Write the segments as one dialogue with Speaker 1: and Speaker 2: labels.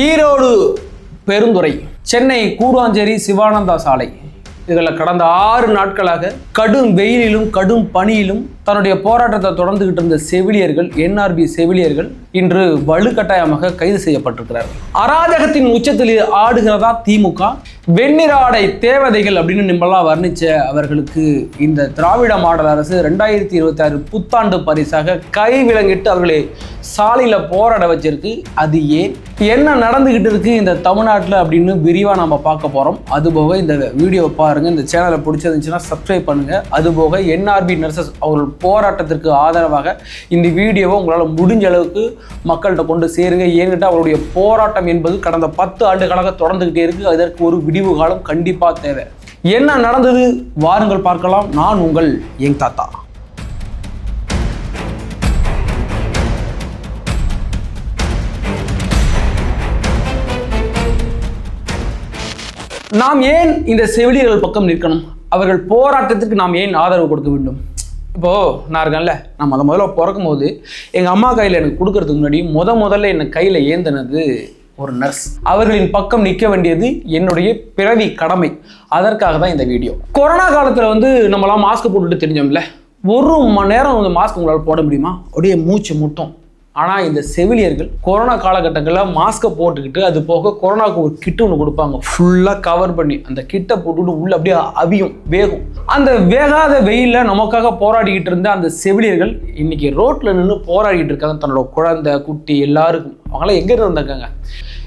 Speaker 1: ஈரோடு பெருந்துறை சென்னை கூராஞ்சேரி சிவானந்தா சாலை. இதில் கடந்த ஆறு நாட்களாக கடும் வெயிலிலும் கடும் பனியிலும் தன்னுடைய போராட்டத்தை தொடர்ந்துகிட்டு இருந்த செவிலியர்கள் என்ஆர்பி செவிலியர்கள் இன்று வலுக்கட்டாயமாக கைது செய்யப்பட்டிருக்கிறார்கள் அராஜகத்தின் உச்சத்தில் ஆடுகிறதா திமுக? வெண்ணிராடை தேவதைகள் அப்படின்னு நிம்மலாம் வர்ணிச்ச அவர்களுக்கு இந்த திராவிட மாடல் அரசு ரெண்டாயிரத்தி இருபத்தி ஆறு புத்தாண்டு பரிசாக கை விளங்கிட்டு அவர்களை சாலையில் போராட வச்சிருக்கு. அது ஏன்? என்ன நடந்துகிட்டு இருக்கு இந்த தமிழ்நாட்டில் அப்படின்னு விரிவாக நம்ம பார்க்க போகிறோம் அதுபோக இந்த வீடியோ பாருங்கள் இந்த சேனலை பிடிச்சிருந்துச்சுன்னா சப்ஸ்கிரைப் பண்ணுங்கள் அதுபோக என்ஆர்பி நர்சஸ் அவர்கள் போராட்டத்திற்கு ஆதரவாக இந்த வீடியோவை உங்களால் முடிஞ்ச அளவுக்கு மக்கள்கிட்ட கொண்டு சேருங்க. ஏன்கிட்ட அவருடைய போராட்டம் என்பது கடந்த பத்து ஆண்டுகளாக தொடர்ந்துக்கிட்டே இருக்கு. அதற்கு ஒரு விடிவு காலம் கண்டிப்பாக தேவை. என்ன நடந்தது? வாருங்கள் பார்க்கலாம். நான் உங்கள் எங் தாத்தா. நாம் ஏன் இந்த செவிலியர்கள் பக்கம் நிற்கணும்? அவர்கள் போராட்டத்திற்கு நாம் ஏன் ஆதரவு கொடுக்க வேண்டும்? இப்போது நான் இருக்கேன்ல நான் முத முதல்ல பிறக்கும் போது எங்கள் அம்மா கையில் எனக்கு கொடுக்கறதுக்கு முன்னாடி முத முதல்ல என்னை கையில் ஏந்தினது ஒரு நர்ஸ் அவர்களின் பக்கம் நிற்க வேண்டியது என்னுடைய பிறவி கடமை. அதற்காக தான் இந்த வீடியோ கொரோனா காலத்தில் வந்து நம்மளாம் மாஸ்க் போட்டுட்டு தெரிஞ்சோம்ல ஒரு மணி நேரம் வந்து மாஸ்க் உங்களால் போட முடியுமா? அப்படியே மூச்சு முட்டும். ஆனால் இந்த செவிலியர்கள் கொரோனா காலகட்டங்களில் மாஸ்க்கை போட்டுக்கிட்டு அது போக கொரோனாவுக்கு ஒரு கிட்டு ஒன்று கொடுப்பாங்க. ஃபுல்லாக கவர் பண்ணி அந்த கிட்டை போட்டுட்டு உள்ள அப்படியே அவியும் வேகும். அந்த வேகாத வெயிலில் நமக்காக போராடிக்கிட்டு இருந்த அந்த செவிலியர்கள் இன்னைக்கு ரோட்டில் நின்று போராடிக்கிட்டு இருக்காங்க. தன்னோட குழந்தை குட்டி எல்லாருக்கும். அவங்களாம் எங்கே இருந்தாங்க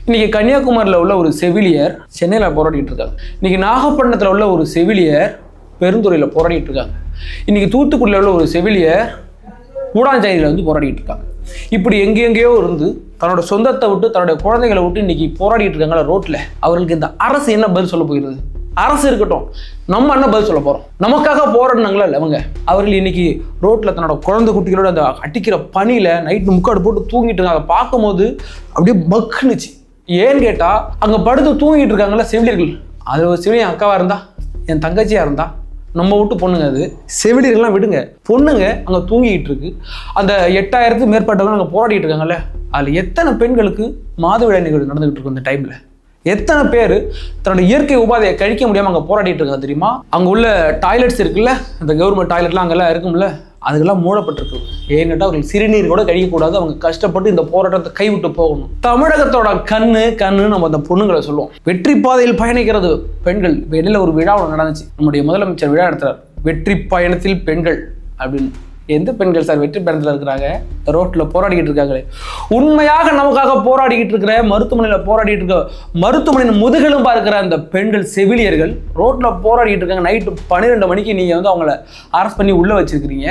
Speaker 1: இன்னைக்கு கன்னியாகுமரியில் உள்ள ஒரு செவிலியர் சென்னையில் போராடிக்கிட்டு இருக்காங்க. இன்னைக்கு நாகப்பட்டினத்தில் உள்ள ஒரு செவிலியர் பெருந்துறையில் போராடிட்டு இருக்காங்க. இன்னைக்கு தூத்துக்குடியில் உள்ள ஒரு செவிலியர் கூடாஞ்சேரியில் வந்து போராடிட்டு இருக்காங்க. இப்படி எங்கெங்கேயோ இருந்து தன்னோட சொந்தத்தை விட்டு தன்னுடைய குழந்தைகளை விட்டு இன்னைக்கு போராடிட்டு இருக்காங்களா ரோட்ல அவர்களுக்கு இந்த அரசு என்ன பதில் சொல்ல போகிறது? அரசு இருக்கட்டும் நம்ம என்ன பதில் சொல்ல போறோம்? நமக்காக போராடினாங்களா இல்லை அவங்க? அவர்கள் இன்னைக்கு ரோட்ல தன்னோட குழந்தை குட்டிகளோட அந்த அடிக்கிற பனியில் நைட் முக்காடு போட்டு தூங்கிட்டு இருக்காங்க. அதை பார்க்கும்போது அப்படியே பக்குனுச்சு ஏன்னு கேட்டா அங்க படுத்து தூங்கிட்டு இருக்காங்கல்ல செவிலியர்கள். அது ஒரு செவிலியன் அக்காவா இருந்தா? என் தங்கச்சியா இருந்தா? நம்ம விட்டு பொண்ணுங்க அது. செவிலியர்கள்லாம் விடுங்க. பொண்ணுங்க அங்கே தூங்கிக்கிட்டு இருக்கு. அந்த எட்டாயிரத்துக்கு மேற்பட்டவங்க அங்கே போராடிட்டு இருக்காங்கல்ல. அதில் எத்தனை பெண்களுக்கு மாதவிடாய் நிகழ்வு நடந்துகிட்டு இருக்கு இந்த டைமில் எத்தனை பேர் தன்னோட இயற்கை உபாதையை கழிக்க முடியாமல் அங்கே போராடிட்டு இருக்காங்க தெரியுமா? அங்கே உள்ள டாய்லெட்ஸ் இருக்குல்ல அந்த கவர்மெண்ட் டாய்லெட்லாம் அங்கெல்லாம் இருக்கும்ல அதுக்கெல்லாம் மூடப்பட்டிருக்கு. ஏன்னுட்டா அவங்களுக்கு சிறுநீர் கூட கழிக்கக்கூடாது அவங்க கஷ்டப்பட்டு இந்த போராட்டத்தை கைவிட்டு போகணும். தமிழகத்தோட கண்ணு கண்ணு நம்ம அந்த பொண்ணுங்களை சொல்லுவோம். வெற்றி பாதையில் பயணிக்கிறது பெண்கள். வெளியில் ஒரு விழா ஒன்று நடந்துச்சு. நம்முடைய முதலமைச்சர் விழா நடத்துறார். வெற்றி பயணத்தில் பெண்கள் அப்படின்னு. எந்த பெண்கள் சார் வெற்றி பயணத்தில் இருக்கிறாங்க? ரோட்டில் போராடிக்கிட்டு இருக்காங்களே. உண்மையாக நமக்காக போராடிக்கிட்டு இருக்கிற மருத்துவமனையில் போராடிட்டு இருக்க மருத்துவமனையின் முதுகெலும்பாக இருக்கிற அந்த பெண்கள் செவிலியர்கள் ரோட்டில் போராடிக்கிட்டு இருக்காங்க. நைட்டு பன்னிரெண்டு மணிக்கு நீங்கள் வந்து அவங்கள அரெஸ்ட் பண்ணி உள்ளே வச்சிருக்கிறீங்க.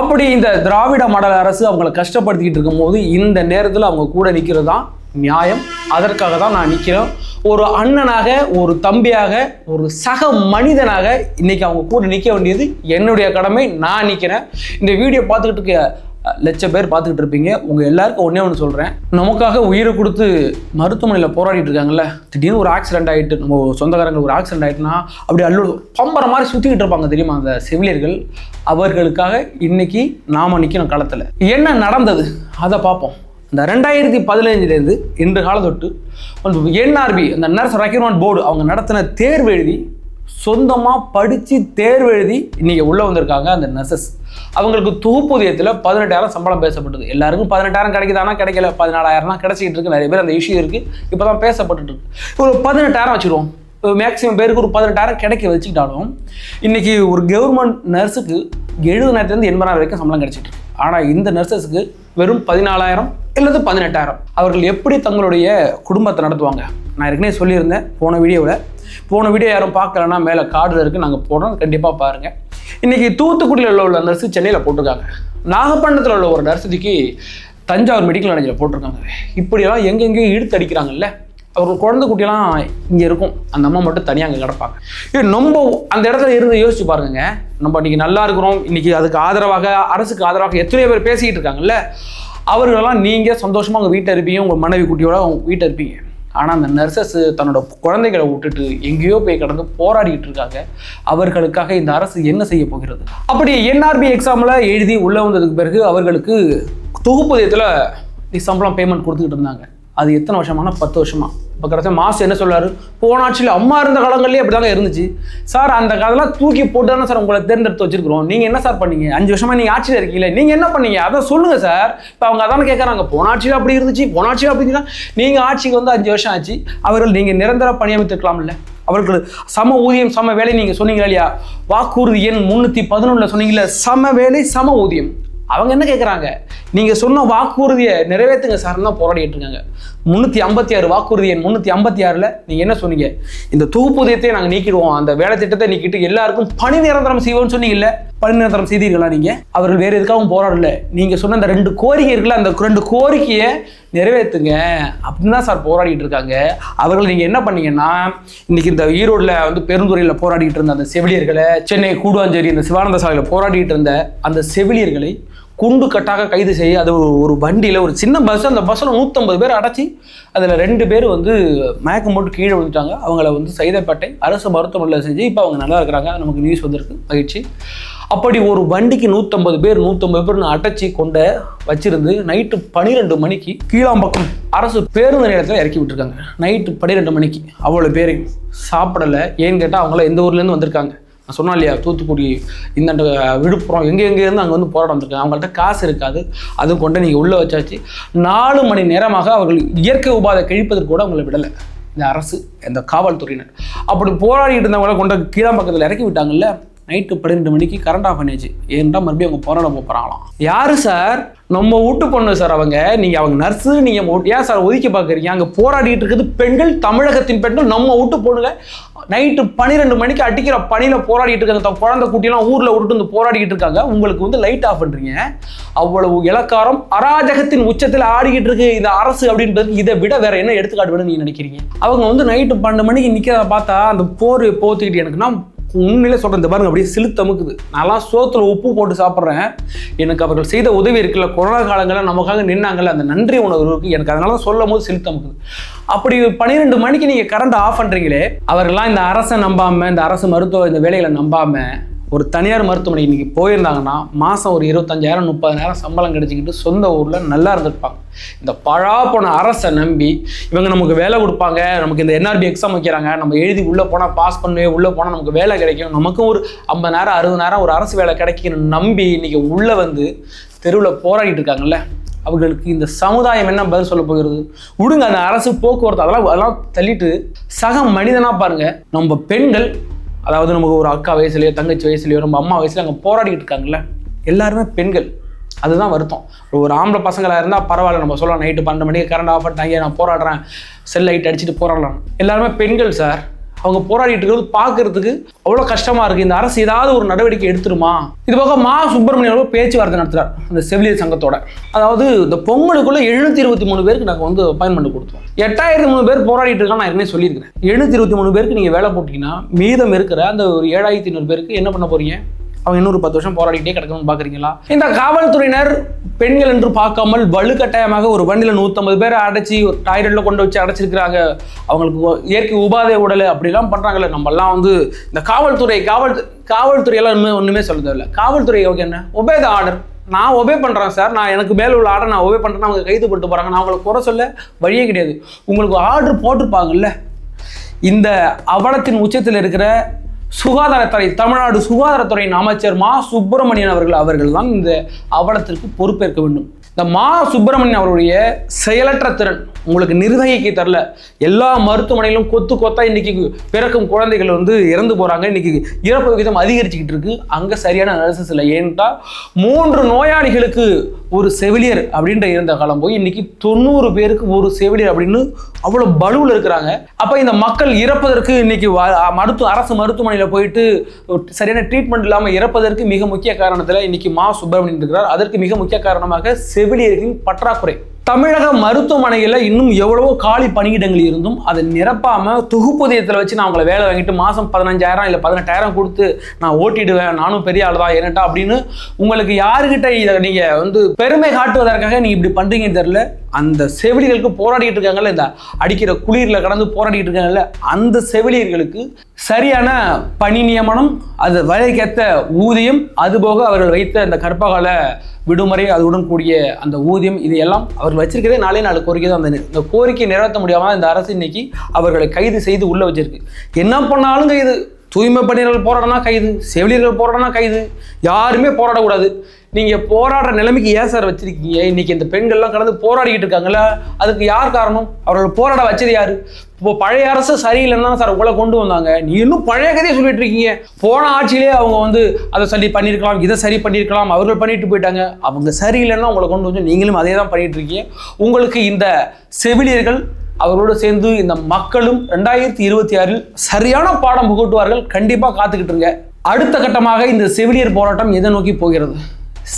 Speaker 1: அப்படி இந்த திராவிட மாடல் அரசு அவங்கள கஷ்டப்படுத்திக்கிட்டு இருக்கும்போது இந்த நேரத்தில் அவங்க கூட நிற்கிறது தான் நியாயம். அதற்காக தான் நான் நிற்கிறேன் ஒரு அண்ணனாக ஒரு தம்பியாக ஒரு சக மனிதனாக இன்னைக்கு அவங்க கூட நிற்க வேண்டியது என்னுடைய கடமை. நான் நிற்கிறேன் இந்த வீடியோ பார்த்துக்கிட்டு இருக்க லட்சம் பேர் பார்த்துக்கிட்டு இருப்பீங்க. உங்கள் எல்லாருக்கும் ஒன்றே ஒன்று சொல்கிறேன் நமக்காக உயிரை கொடுத்து மருத்துவமனையில் போராடிட்டு இருக்காங்கல்ல. திடீர்னு ஒரு ஆக்சிடென்ட் ஆகிட்டு நம்ம சொந்தக்காரங்களுக்கு ஒரு ஆக்சிடென்ட் ஆகிட்டுனா அப்படி அல்லு பம்பர மாதிரி சுற்றிக்கிட்டு இருப்பாங்க தெரியுமா அந்த செவிலியர்கள்? அவர்களுக்காக இன்றைக்கி நாம நிற்கணும் களத்தில். என்ன நடந்தது? அதை பார்ப்போம். இந்த ரெண்டாயிரத்தி பதினஞ்சுலேருந்து இன்று காலத்தொட்டு என்ஆர்பி அந்த நர்ஸ் ரெக்யூர்மெண்ட் போர்டு அவங்க நடத்தின தேர்வு எழுதி சொந்தமாக படித்து தேர்வு எழுதி இன்றைக்கி உள்ளே வந்திருக்காங்க அந்த நர்சஸ். அவங்களுக்கு தொகுப்பூதியத்தில் பதினெட்டாயிரம் சம்பளம் பேசப்பட்டது. எல்லாருக்கும் பதினெட்டாயிரம் கிடைக்குதானா கிடைக்கல. பதினாலாயிரம்னா கிடைச்சிக்கிட்டு இருக்கு நிறைய பேர் அந்த இஷ்யூ இருக்குது இப்போ தான் பேசப்பட்டுட்டு இருக்கு. ஒரு பதினெட்டாயிரம் வச்சுருவோம் மேக்ஸிமம் பேருக்கு ஒரு பதினெட்டாயிரம் கிடைக்க வச்சுக்கிட்டாலும் இன்றைக்கி ஒரு கவர்மெண்ட் நர்ஸுக்கு எழுபதாயிரத்துலேருந்து எண்பதாயிரம் வரைக்கும் சம்பளம் கிடச்சிட்டு இருக்கு. ஆனால் இந்த நர்சஸ்க்கு வெறும் பதினாலாயிரம் இல்லது பதினெட்டாயிரம். அவர்கள் எப்படி தங்களுடைய குடும்பத்தை நடத்துவாங்க? நான் ஏற்கனவே சொல்லியிருந்தேன் போன வீடியோவில். போன வீடியோ யாரும் பார்க்கலன்னா மேலே கார்டில் இருக்குது நாங்கள் போடுறோம். கண்டிப்பாக பாருங்கள் இன்றைக்கி தூத்துக்குடியில் உள்ள நர்ஸு சென்னையில் போட்டிருக்காங்க. நாகப்பட்டினத்தில் உள்ள ஒரு நர்சதிக்கு தஞ்சாவூர் மெடிக்கல் காலேஜில் போட்டிருக்காங்க. இப்படியெல்லாம் எங்கெங்கேயோ இழுத்து அடிக்கிறாங்கல்ல. அவர் குழந்தை குட்டியெல்லாம் இங்கே இருக்கும். அந்த அம்மா மட்டும் தனியாக அங்கே கிடப்பாங்க. இது நம்ம அந்த இடத்துல இருந்து யோசிச்சு பாருங்க நம்ம இன்னைக்கு நல்லா இருக்கிறோம். இன்னைக்கு அதுக்கு ஆதரவாக அரசுக்கு ஆதரவாக எத்தனையோ பேர் பேசிக்கிட்டு இருக்காங்கல்ல. அவர்களெல்லாம் நீங்கள் சந்தோஷமாக உங்கள் வீட்டை இருப்பீங்க உங்கள் மனைவி குட்டியோட உங்கள் வீட்டை இருப்பீங்க ஆனால் அந்த நர்சஸ் தன்னோட குழந்தைகளை விட்டுட்டு எங்கேயோ போய் கடந்து போராடிட்டு இருக்காங்க. அவர்களுக்காக இந்த அரசு என்ன செய்ய போகிறது? அப்படி என்ஆர்பி எக்ஸாமில் எழுதி உள்ளே வந்ததுக்கு பிறகு அவர்களுக்கு தொகுப்பூதியத்தில் சம்பளம் பேமெண்ட் கொடுத்துக்கிட்டு இருந்தாங்க. அது எத்தனை வருஷமான பத்து வருஷமா. இப்போ கடைசி மாசு என்ன சொல்றாரு? போனாட்சியில் அம்மா இருந்த காலங்கள்லேயே அப்படி தாங்க இருந்துச்சு. சார் அந்த காலெல்லாம் தூக்கி போட்டு சார் உங்களை தேர்ந்தெடுத்து வச்சிருக்கிறோம். நீங்கள் என்ன சார் பண்ணீங்க? அஞ்சு வருஷமாக நீங்கள் ஆட்சியில் இருக்கீங்களே நீங்கள் என்ன பண்ணீங்க? அதை சொல்லுங்க சார். இப்போ அவங்க அதானே கேட்குறாங்க போனாட்சியில் அப்படி இருந்துச்சு போனாட்சியில் அப்படின்னா நீங்கள் ஆட்சிக்கு வந்து அஞ்சு வருஷம் ஆச்சு. அவர்கள் நீங்கள் நிரந்தர பணியமைத்திருக்கலாம்ல. அவர்கள் சம ஊதியம் சம வேலை நீங்கள் சொன்னீங்களா இல்லையா? வாக்குறுதி எண் முந்நூற்றி பதினொன்றில் சொன்னீங்களா சம வேலை சம ஊதியம். அவங்க என்ன கேட்குறாங்க நீங்கள் சொன்ன வாக்குறுதியை நிறைவேற்றுங்க சார் தான் போராடிட்டு இருக்காங்க. முந்நூற்றி ஐம்பத்தி ஆறு வாக்குறுதி எண் முந்நூற்றி ஐம்பத்தி ஆறில் நீங்கள் என்ன சொன்னீங்க? இந்த தொகுப்பூதியத்தை நாங்கள் நீக்கிடுவோம். அந்த வேலை திட்டத்தை நீக்கிட்டு எல்லாருக்கும் பணி நிரந்தரம் செய்வோம்னு சொன்னீங்கல்ல பணி நிரந்தரம் செய்தீர்களா நீங்கள் அவர்கள் வேறு எதுக்காகவும் போராடல. நீங்கள் சொன்ன அந்த ரெண்டு கோரிக்கை இருக்குல்ல அந்த ரெண்டு கோரிக்கையை நிறைவேற்றுங்க அப்படின்னு தான் சார் போராடிட்டு இருக்காங்க. அவர்கள் நீங்கள் என்ன பண்ணீங்கன்னா இன்னைக்கு இந்த ஈரோட்டில் வந்து பெருந்துறையில் போராடிட்டு இருந்த அந்த செவிலியர்களை சென்னை கூடுவாஞ்சேரி இந்த சிவானந்த சாலையில் போராடிட்டு இருந்த அந்த செவிலியர்களை குண்டு கட்டாக கைது செய்ய அது ஒரு வண்டியில் ஒரு சின்ன பஸ் அந்த பஸ்ஸில் நூற்றம்பது பேர் அடைச்சி அதில் ரெண்டு பேர் வந்து மயக்கம் போட்டு கீழே விழுந்துட்டாங்க. அவங்கள வந்து சைதாப்பேட்டை அரசு மருத்துவமனையில் செஞ்சு இப்போ அவங்க நல்லா இருக்கிறாங்க. நமக்கு நியூஸ் வந்திருக்கு. மகிழ்ச்சி. அப்படி ஒரு வண்டிக்கு நூற்றம்பது பேர் நூற்றம்பது பேர்னு அடைச்சி கொண்ட வச்சிருந்து நைட்டு பன்னிரெண்டு மணிக்கு கீழாம்பக்கம் அரசு பேருந்து நிலையத்தில் இறக்கி விட்டுருக்காங்க. நைட்டு பன்னிரெண்டு மணிக்கு. அவ்வளோ பேர் சாப்பிடலை. ஏன்னு கேட்டால் அவங்கள எந்த ஊர்லேருந்து வந்திருக்காங்க. நான் சொன்னேன் இல்லையா தூத்துக்குடி இந்த விழுப்புரம் எங்கே எங்கேருந்து அங்கே வந்து போராட்டம் வந்திருக்காங்க அவங்கள்ட்ட காசு இருக்காது. அது கொண்டு நீங்கள் உள்ளே வச்சாச்சு. நாலு மணி நேரமாக அவர்கள் இயற்கை உபாதை கழிப்பதற்கு கூட அவங்களை விடலை. இந்த அரசு இந்த காவல்துறையினர். அப்படி போராடிட்டு இருந்தவங்கள கொண்டு கீழாம்பக்கத்தில் இறக்கி விட்டாங்கல்ல நைட்டு பன்னிரெண்டு மணிக்கு கரண்ட் ஆஃப் பண்ணியாச்சு. ஏன்டா மறுபடியும் அவங்க போராட போகிறாங்களாம் யார் சார்? நம்ம வீட்டு பொண்ணு சார் அவங்க. நீங்கள் அவங்க நர்ஸு நீங்கள் ஏன் சார் ஒதுக்கி பார்க்குறீங்க? அங்கே போராடிட்டு இருக்குது பெண்கள் தமிழகத்தின் பெண்கள் நம்ம வீட்டு பொண்ணுங்க. நைட்டு பன்னிரெண்டு மணிக்கு அடிக்கிற பணியில் போராடிட்டு இருக்காங்க. தன் குழந்தை குட்டியெல்லாம் ஊரில் விட்டுட்டு வந்து போராடிக்கிட்டு இருக்காங்க. உங்களுக்கு வந்து லைட் ஆஃப் பண்ணுறீங்க அவ்வளவு இலக்காரம் அராஜகத்தின் உச்சத்தில் ஆடிக்கிட்டு இருக்கு இந்த அரசு அப்படின்றது. இதை விட வேற என்ன எடுத்துக்காட்டு விட நீங்கள் நினைக்கிறீங்க? அவங்க வந்து நைட்டு பன்னெண்டு மணிக்கு நிற்கிறத பார்த்தா அந்த போர் போத்துக்கிட்டு எனக்குன்னா உண்மையிலே சொல்கிறேன் இந்த பாருங்க அப்படியே சிலுத்தமுக்குது நான்லாம் சோத்தில் உப்பு போட்டு சாப்பிட்றேன். எனக்கு அவர்கள் செய்த உதவி இருக்குல்ல கொரோனா காலங்களில் நமக்காக நின்னாங்கல்ல அந்த நன்றி உணர்வு இருக்குது எனக்கு அதனால சொல்லும் போது சிலுத்தமுக்குது அப்படி பன்னிரெண்டு மணிக்கு நீங்கள் கரண்ட் ஆஃப் பண்ணுறீங்களே அவர்கள்லாம் இந்த அரசை நம்பாமல் இந்த அரசு மருத்துவ இந்த வேலைகளை நம்பாமல் ஒரு தனியார் மருத்துவமனை இன்றைக்கி போயிருந்தாங்கன்னா மாதம் ஒரு இருபத்தஞ்சாயிரம் முப்பதாயிரம் சம்பளம் கிடைச்சிக்கிட்டு சொந்த ஊரில் நல்லா இருந்திருப்பாங்க. இந்த பழா போன அரசை நம்பி இவங்க நமக்கு வேலை கொடுப்பாங்க நமக்கு இந்த என்ஆர்பி எக்ஸாம் வைக்கிறாங்க நம்ம எழுதி உள்ளே போனால் பாஸ் பண்ணுவே உள்ளே போனால் நமக்கு வேலை கிடைக்கும் நமக்கும் ஒரு ஐம்பதாயிரம் அறுபதாயிரம் ஒரு அரசு வேலை கிடைக்குன்னு நம்பி இன்னைக்கு உள்ளே வந்து தெருவில் போராடிட்டு இருக்காங்கல்ல அவர்களுக்கு இந்த சமுதாயம் என்ன பதில் சொல்ல போகிறது? விடுங்க அந்த அரசு போக்குவரத்து அதெல்லாம் அதெல்லாம் தள்ளிட்டு சக மனிதனாக பாருங்கள் நம்ம பெண்கள் அதாவது நமக்கு ஒரு அக்கா வயசுலையோ தங்கச்சி வயசுலையோ நம்ம அம்மா வயசுல அங்கே போராடிட்டு இருக்காங்கல்ல? எல்லாருமே பெண்கள். அதுதான் வருத்தம். ஒரு ஆம்பளை பசங்களாக இருந்தால் பரவாயில்ல நம்ம சொல்லலாம் நைட்டு பன்னெண்டு மணிக்கு கரண்ட் ஆஃப் பண்ணிட்டாங்க நான் போராடுறேன். செல் லைட் அடிச்சுட்டு போராடலாம். எல்லாருமே பெண்கள் சார் அவங்க போராடிட்டு இருக்கிறது பார்க்கறதுக்கு அவ்வளோ கஷ்டமாக இருக்குது இந்த அரசு ஏதாவது ஒரு நடவடிக்கை எடுத்துருமா? இது போக மா சுப்பிரமணியம் அவர்கள் பேச்சுவார்த்தை நடத்துகிறார் அந்த செவிலியர் சங்கத்தோட. அதாவது இந்த பொங்கலுக்குள்ளே எழுநூற்றி இருபத்தி மூணு பேருக்கு நாங்கள் வந்து அப்பாயின்மெண்ட் கொடுத்தோம் எட்டாயிரத்தி மூணு பேர் போராடிட்டு இருக்காங்க நான் ஏற்கனவே சொல்லியிருக்கிறேன். எழுநூத்தி இருபத்தி மூணு பேருக்கு நீங்கள் வேலை போட்டிங்கன்னா மீதம் இருக்கிற அந்த ஒரு ஏழாயிரத்தி ஐநூறு பேருக்கு என்ன பண்ண போகிறீங்க அவங்க இன்னொரு பத்து வருஷம் போராடிக்கிட்டே கிடக்கணும்னு பார்க்குறீங்களா இந்த காவல்துறையினர் பெண்கள் என்று பார்க்காமல் வலுக்கட்டாயமாக ஒரு வண்டியில் நூற்றம்பது பேரை அடைச்சி ஒரு டாய்லெட்டில் கொண்டு வச்சு அடைச்சிருக்கிறாங்க. அவங்களுக்கு இயற்கை உபாதை உடலை அப்படிலாம் பண்ணுறாங்கல்ல நம்மலாம் வந்து இந்த காவல்துறை காவல் காவல்துறையெல்லாம் ஒன்றுமே ஒன்றுமே சொல்ல தேவையில்ல காவல்துறை ஓகே என்ன? Obey the order. நான் ஒபே பண்ணுறேன் சார். நான் எனக்கு மேலே உள்ள ஆர்டர் நான் ஒபே பண்ணுறேன் அவங்க கைது பண்ணிட்டு போகிறாங்க நான் அவங்களை குறை சொல்ல வழியே கிடையாது. உங்களுக்கு ஆர்டர் போட்டிருப்பாங்கல்ல? இந்த அவலத்தின் உச்சத்தில் இருக்கிற சுகாதாரத்துறை தமிழ்நாடு சுகாதாரத்துறையின் அமைச்சர் மா. சுப்பிரமணியன் அவர்கள் அவர்கள் தான் இந்த அவலத்திற்கு பொறுப்பேற்க வேண்டும். இந்த மா. சுப்பிரமணியன் அவருடைய செயலற்ற திறன் உங்களுக்கு நிர்வகிக்க தரல. எல்லா மருத்துவமனையிலும் கொத்து கொத்தா இன்னைக்கு பிறக்கும் குழந்தைகள் வந்து இறந்து போறாங்க. இன்னைக்கு இறப்பு விகிதம் அதிகரிச்சுக்கிட்டு இருக்கு. அங்க சரியான நர்சஸ் இல்லை. ஏன்ட்டா மூன்று நோயாளிகளுக்கு ஒரு செவிலியர் அப்படின்ற இருந்த காலம் போய் இன்னைக்கு தொண்ணூறு பேருக்கு ஒரு செவிலியர் அப்படின்னு அவ்வளவு பலுவில் இருக்கிறாங்க. அப்ப இந்த மக்கள் இறப்பதற்கு இன்னைக்கு மருத்துவ அரசு மருத்துவமனையில் போயிட்டு சரியான ட்ரீட்மெண்ட் இல்லாமல் இறப்பதற்கு மிக முக்கிய காரணத்தில் இன்னைக்கு மா சுப்பிரமணியன் இருக்கிறார். அதற்கு மிக முக்கிய காரணமாக செவிலியர்களின் பற்றாக்குறை. தமிழக மருத்துவமனையில் இன்னும் எவ்வளவோ காலி பணியிடங்கள் இருந்தும் அதை நிரப்பாம தொகுப்பூதியத்தில் வச்சு நான் அவங்கள வேலை வாங்கிட்டு மாதம் பதினஞ்சாயிரம் இல்லை பதினெட்டாயிரம் கொடுத்து நான் ஓட்டிடுவேன். நானும் பெரிய ஆள் தான் என்னட்டா அப்படின்னு உங்களுக்கு யாருக்கிட்ட இதை நீங்கள் வந்து பெருமை காட்டுவதற்காக நீங்கள் இப்படி பண்ணுறீங்கன்னு தெரில அந்த செவிலிகளுக்கு போராடிட்டு இருக்காங்கல்ல இந்த அடிக்கிற குளிரில் கடந்து போராடிட்டு இருக்காங்கல்ல அந்த செவிலியர்களுக்கு சரியான பணி நியமனம் அது வேலைக்கேற்ற ஊதியம் அதுபோக அவர்கள் வைத்த அந்த கற்பகால விடுமுறை அதுடன் கூடிய அந்த ஊதியம் இது எல்லாம் அவர்கள் வச்சிருக்கிறதே நாளே நாலு கோரிக்கை தான். அந்த இந்த கோரிக்கை நிறைவேற்ற முடியாமல் இந்த அரசு இன்னைக்கு அவர்களை கைது செய்து உள்ள வச்சிருக்கு. என்ன பண்ணாலும் கைது. தூய்மை பணியாளர்கள் போராடனா கைது. செவிலியர்கள் போராடனா கைது. யாருமே போராடக்கூடாது. நீங்கள் போராடுற நிலைமைக்கு ஏன் சார் வச்சிருக்கீங்க? இன்னைக்கு இந்த பெண்கள்லாம் கடந்து போராடிக்கிட்டு இருக்காங்கல்ல அதுக்கு யார் காரணம்? அவர்கள் போராட வச்சது யாரு? இப்போ பழைய அரசு சரியில்லைன்னா சார் உங்களை கொண்டு வந்தாங்க. நீ இன்னும் பழைய கதையை சொல்லிட்டு இருக்கீங்க. போன ஆட்சியிலே அவங்க வந்து அதை சரி பண்ணியிருக்கலாம் இதை சரி பண்ணியிருக்கலாம் அவர்கள் பண்ணிட்டு போயிட்டாங்க. அவங்க சரியில்லைன்னா உங்களை கொண்டு வந்து நீங்களும் அதே தான் பண்ணிட்டு இருக்கீங்க. உங்களுக்கு இந்த செவிலியர்கள் அவரோடு சேர்ந்து இந்த மக்களும் ரெண்டாயிரத்தி இருபத்தி ஆறில் சரியான பாடம் புகட்டுவார்கள். கண்டிப்பாக காத்துக்கிட்டு இருங்க. அடுத்த கட்டமாக இந்த செவிலியர் போராட்டம் எதை நோக்கி போகிறது?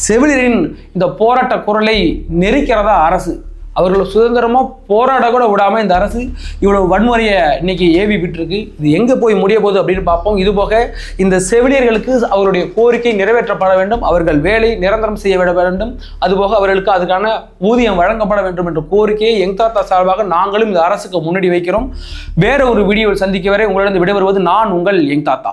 Speaker 1: செவிலியரின் இந்த போராட்ட குரலை நெரிக்கிறதா அரசு? அவர்களை சுதந்திரமாக போராட கூட விடாமல் இந்த அரசு இவ்வளோ வன்முறையை இன்னைக்கு ஏவி விட்டுருக்கு. இது எங்கே போய் முடிய போகுது அப்படின்னு பார்ப்போம். இது போக இந்த செவிலியர்களுக்கு அவருடைய கோரிக்கை நிறைவேற்றப்பட வேண்டும். அவர்கள் வேலை நிரந்தரம் செய்ய விட வேண்டும். அதுபோக அவர்களுக்கு அதுக்கான ஊதியம் வழங்கப்பட வேண்டும் என்ற கோரிக்கையை எங் தாத்தா சார்பாக நாங்களும் இந்த அரசுக்கு முன்னாடி வைக்கிறோம். வேற ஒரு வீடியோவில் சந்திக்க வரை உங்களிடம் விடைபெறுவது நான் உங்கள் எங் தாத்தா.